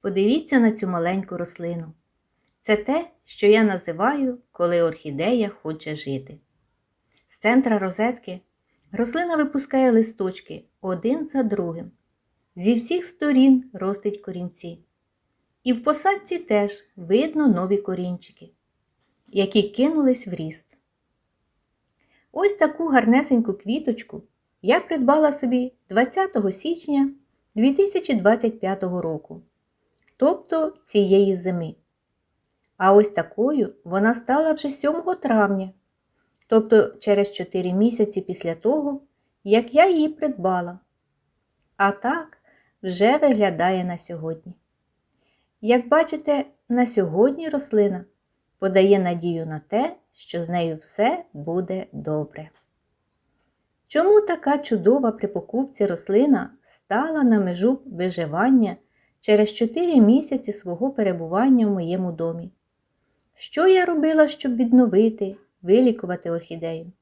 Подивіться на цю маленьку рослину. Це те, що я називаю, коли орхідея хоче жити. З центра розетки рослина випускає листочки один за другим. Зі всіх сторін ростуть корінці. І в посадці теж видно нові корінчики, які кинулись в ріст. Ось таку гарнесеньку квіточку я придбала собі 20 січня 2025 року, тобто цієї зими. А ось такою вона стала вже 7 травня, тобто через 4 місяці після того, як я її придбала. А так вже виглядає на сьогодні. Як бачите, на сьогодні рослина подає надію на те, що з нею все буде добре. Чому така чудова при покупці рослина стала на межу виживання через 4 місяці свого перебування в моєму домі? Що я робила, щоб відновити, вилікувати орхідею?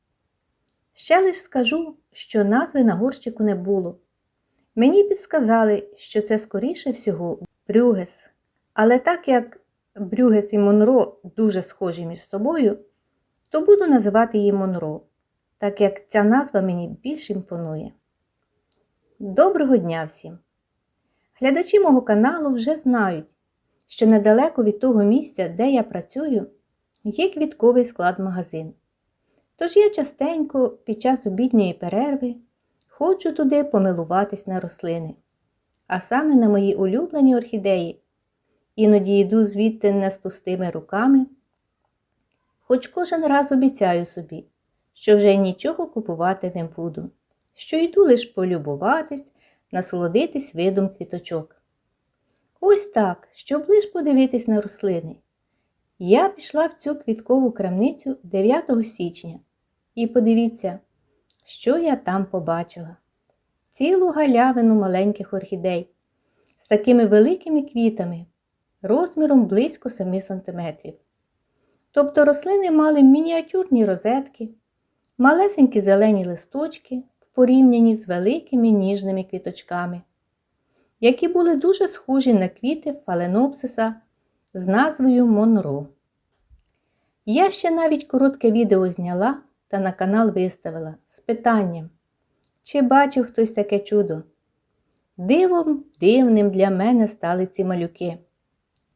Ще лиш скажу, що назви на горщику не було. Мені підсказали, що це скоріше всього брюгес. Але так як брюгес і Монро дуже схожі між собою, то буду називати її Монро, так як ця назва мені більш імпонує. Доброго дня всім! Глядачі мого каналу вже знають, що недалеко від того місця, де я працюю, є квітковий склад-магазин. Тож я частенько під час обідньої перерви ходжу туди помилуватись на рослини, а саме на мої улюблені орхідеї. Іноді йду звідти не з пустими руками, хоч кожен раз обіцяю собі, що вже нічого купувати не буду, що йду лише полюбуватись, насолодитись видом квіточок. Ось так, щоб лиш подивитись на рослини. Я пішла в цю квіткову крамницю 9 січня і подивіться, що я там побачила. Цілу галявину маленьких орхідей з такими великими квітами, розміром близько 7 см. Тобто рослини мали мініатюрні розетки, малесенькі зелені листочки в порівнянні з великими ніжними квіточками, які були дуже схожі на квіти фаленопсиса з назвою Монро. Я ще навіть коротке відео зняла та на канал виставила з питанням, чи бачив хтось таке чудо? Дивом дивним для мене стали ці малюки.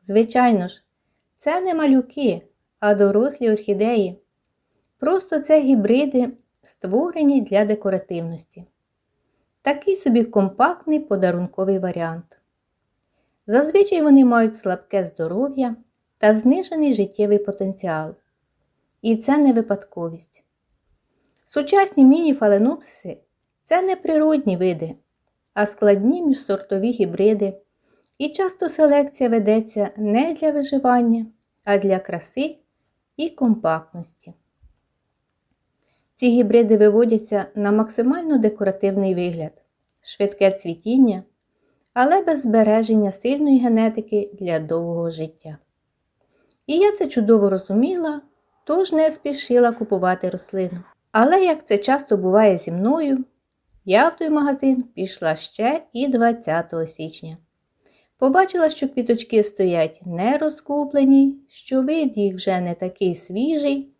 Звичайно ж, це не малюки, а дорослі орхідеї. Просто це гібриди, створені для декоративності. Такий собі компактний подарунковий варіант. Зазвичай вони мають слабке здоров'я та знижений життєвий потенціал. І це не випадковість. Сучасні міні-фаленопсиси це не природні види, а складні міжсортові гібриди. І часто селекція ведеться не для виживання, а для краси і компактності. Ці гібриди виводяться на максимально декоративний вигляд, швидке цвітіння, але без збереження сильної генетики для довгого життя. І я це чудово розуміла, тож не спішила купувати рослину. Але, як це часто буває зі мною, я в той магазин пішла ще і 20 січня. Побачила, що квіточки стоять не розкуплені, що вид їх вже не такий свіжий,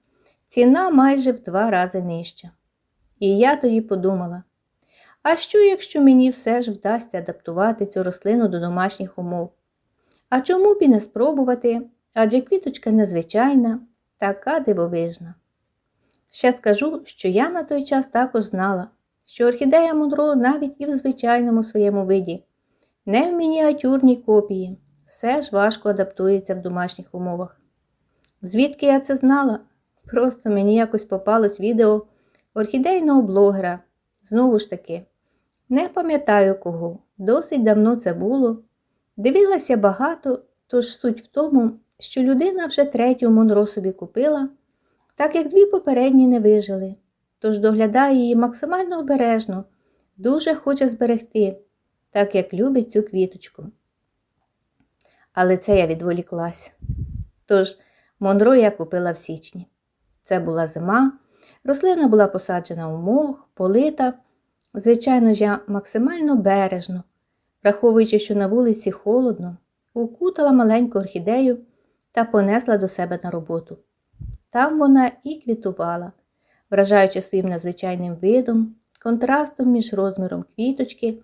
ціна майже в два рази нижча. І я тоді подумала: а що, якщо мені все ж вдасться адаптувати цю рослину до домашніх умов? А чому б і не спробувати? Адже квіточка незвичайна, така дивовижна. Ще скажу, що я на той час також знала, що орхідея Монро навіть і в звичайному своєму виді, не в мініатюрній копії, все ж важко адаптується в домашніх умовах. Звідки я це знала? Просто мені якось попалось відео орхідейного блогера. Знову ж таки, не пам'ятаю кого, досить давно це було. Дивилася багато, тож суть в тому, що людина вже третю Монро собі купила так як дві попередні не вижили, тож доглядає її максимально обережно, дуже хоче зберегти, так як любить цю квіточку. Але це я відволіклась. Тож, Монро я купила в січні. Це була зима, рослина була посаджена у мох, полита. Звичайно ж, я максимально бережно, враховуючи, що на вулиці холодно, укутала маленьку орхідею та понесла до себе на роботу. Там вона і квітувала, вражаючи своїм надзвичайним видом, контрастом між розміром квіточки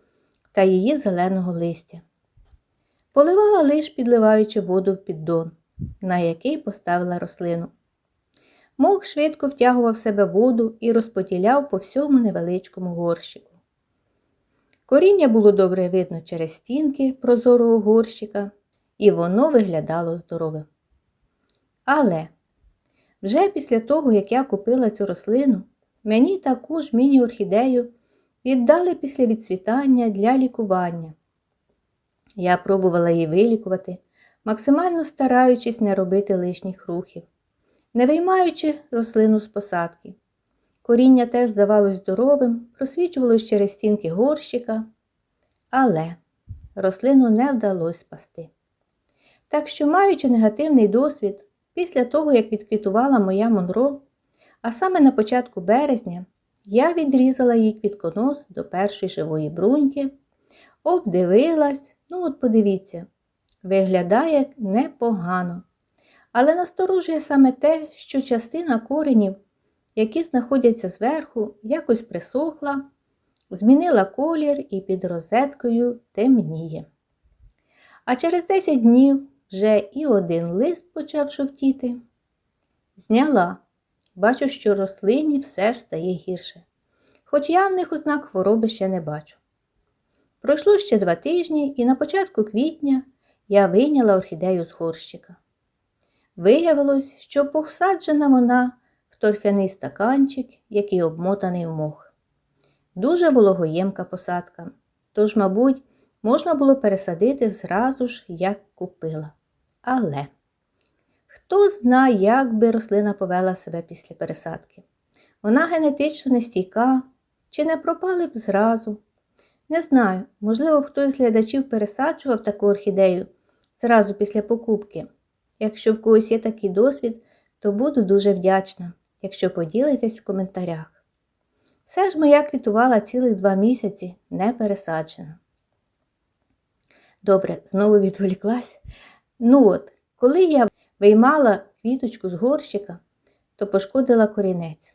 та її зеленого листя. Поливала лиш підливаючи воду в піддон, на який поставила рослину. Мох швидко втягував в себе воду і розподіляв по всьому невеличкому горщику. Коріння було добре видно через стінки прозорого горщика, і воно виглядало здоровим. Але вже після того, як я купила цю рослину, мені таку ж міні-орхідею віддали після відцвітання для лікування. Я пробувала її вилікувати, максимально стараючись не робити лишніх рухів, не виймаючи рослину з посадки. Коріння теж здавалось здоровим, просвічувалось через стінки горщика, але рослину не вдалося спасти. Так що, маючи негативний досвід, після того, як відквітувала моя Монро, а саме на початку березня, я відрізала їй квітконос до першої живої бруньки, обдивилась, ну от подивіться, виглядає непогано. Але насторожує саме те, що частина коренів, які знаходяться зверху, якось присохла, змінила колір і під розеткою темніє. А через 10 днів вже і один лист почав жовтіти. Зняла, бачу, що рослині все ж стає гірше, хоч явних ознак хвороби ще не бачу. Пройшло ще два тижні, і на початку квітня я вийняла орхідею з горщика. Виявилось, що посаджена вона в торфяний стаканчик, який обмотаний в мох. Дуже вологоємка посадка, тож, мабуть, можна було пересадити зразу ж, як купила. Але хто знає, як би рослина повела себе після пересадки. Вона генетично нестійка, чи не пропали б зразу. Не знаю, можливо, хтось з глядачів пересаджував таку орхідею зразу після покупки. Якщо в когось є такий досвід, то буду дуже вдячна, якщо поділитесь в коментарях. Все ж моя квітувала цілих два місяці не пересаджена. Добре, знову відволіклась. Ну от, коли я виймала квіточку з горщика, то пошкодила корінець.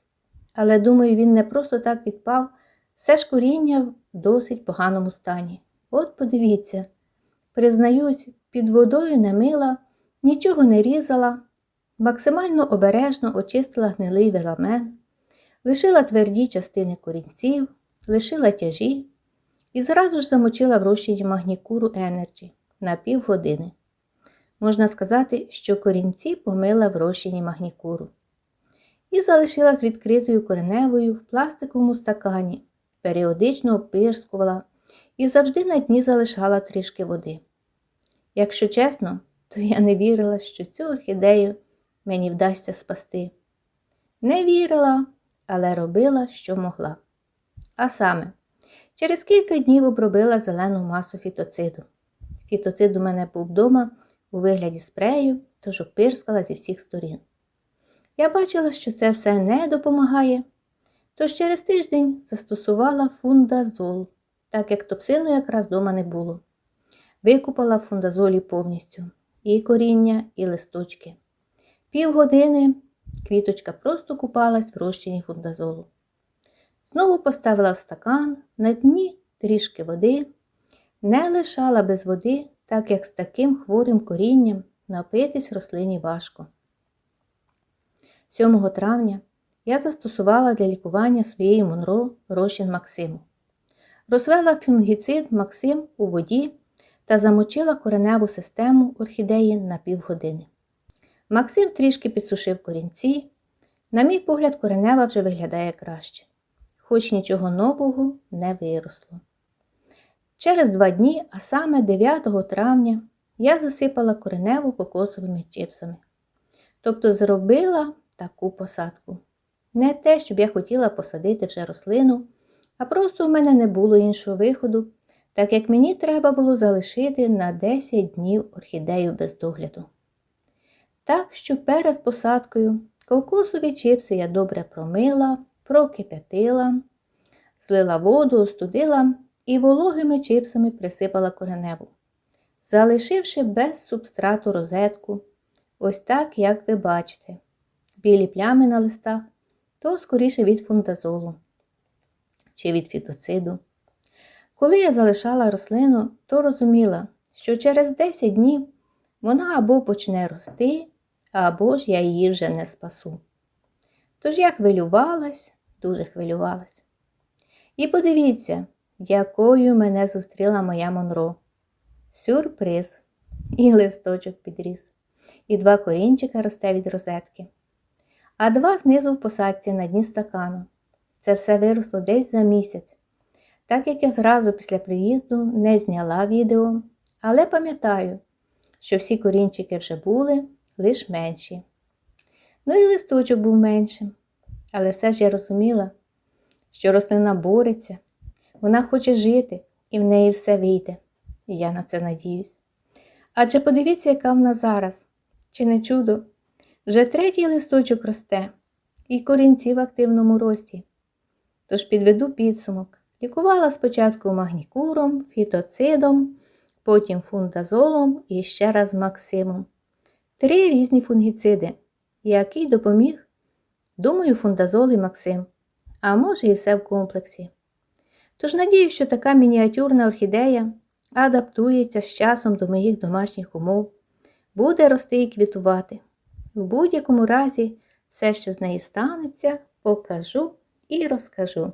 Але, думаю, він не просто так відпав, все ж коріння в досить поганому стані. От подивіться, признаюсь, під водою не мила, нічого не різала, максимально обережно очистила гнилий веламен, лишила тверді частини корінців, лишила тяжі і зразу ж замочила в розчині магнікуру Енерджі на півгодини. Можна сказати, що корінці помила в розчині магнікуру. І залишила з відкритою кореневою в пластиковому стакані, періодично опирскувала і завжди на дні залишала трішки води. Якщо чесно, то я не вірила, що цю орхідею мені вдасться спасти. Не вірила, але робила, що могла. А саме, через кілька днів обробила зелену масу фітоциду. Фітоцид у мене був вдома у вигляді спрею, тож опирскала зі всіх сторін. Я бачила, що це все не допомагає, тож через тиждень застосувала фундазол, так як топсину якраз вдома не було. Викупала фундазолі повністю і коріння, і листочки. Півгодини квіточка просто купалась в розчині фундазолу. Знову поставила в стакан, на дні трішки води, не лишала без води так як з таким хворим корінням напитись рослині важко. 7 травня я застосувала для лікування своєї Монро розчин Максиму. Розвела фунгіцид Максим у воді та замочила кореневу систему орхідеї на півгодини. Максим трішки підсушив корінці. На мій погляд, коренева вже виглядає краще, хоч нічого нового не виросло. Через два дні, а саме 9 травня, я засипала кореневу кокосовими чипсами. Тобто зробила таку посадку. Не те, щоб я хотіла посадити вже рослину, а просто у мене не було іншого виходу, так як мені треба було залишити на 10 днів орхідею без догляду. Так що перед посадкою кокосові чипси я добре промила, прокип'ятила, злила воду, остудила і вологими чипсами присипала кореневу. залишивши без субстрату розетку, ось так, як ви бачите. Білі плями на листах то скоріше від фундазолу чи від фітоциду. Коли я залишала рослину, то розуміла, що через 10 днів вона або почне рости, або ж я її вже не спасу. Тож я хвилювалась, дуже хвилювалась. І подивіться, якою мене зустріла моя Монро. Сюрприз! І листочок підріс, і два корінчика росте від розетки, а два знизу в посадці на дні стакану. Це все виросло десь за місяць. Так як я зразу після приїзду не зняла відео, але пам'ятаю, що всі корінчики вже були лиш менші. Ну і листочок був меншим. Але все ж я розуміла, що рослина бореться, вона хоче жити, і в неї все вийде. І я на це надіюсь. Адже подивіться, яка вона зараз, чи не чудо, вже третій листочок росте, і корінці в активному рості. Тож підведу підсумок. Лікувала спочатку магнікуром, фітоцидом, потім фундазолом і ще раз максимом. Три різні фунгіциди, який допоміг, думаю, фундазол і максим, а може і все в комплексі. Тож надію, що така мініатюрна орхідея адаптується з часом до моїх домашніх умов, буде рости і квітувати. В будь-якому разі, все, що з неї станеться, покажу і розкажу.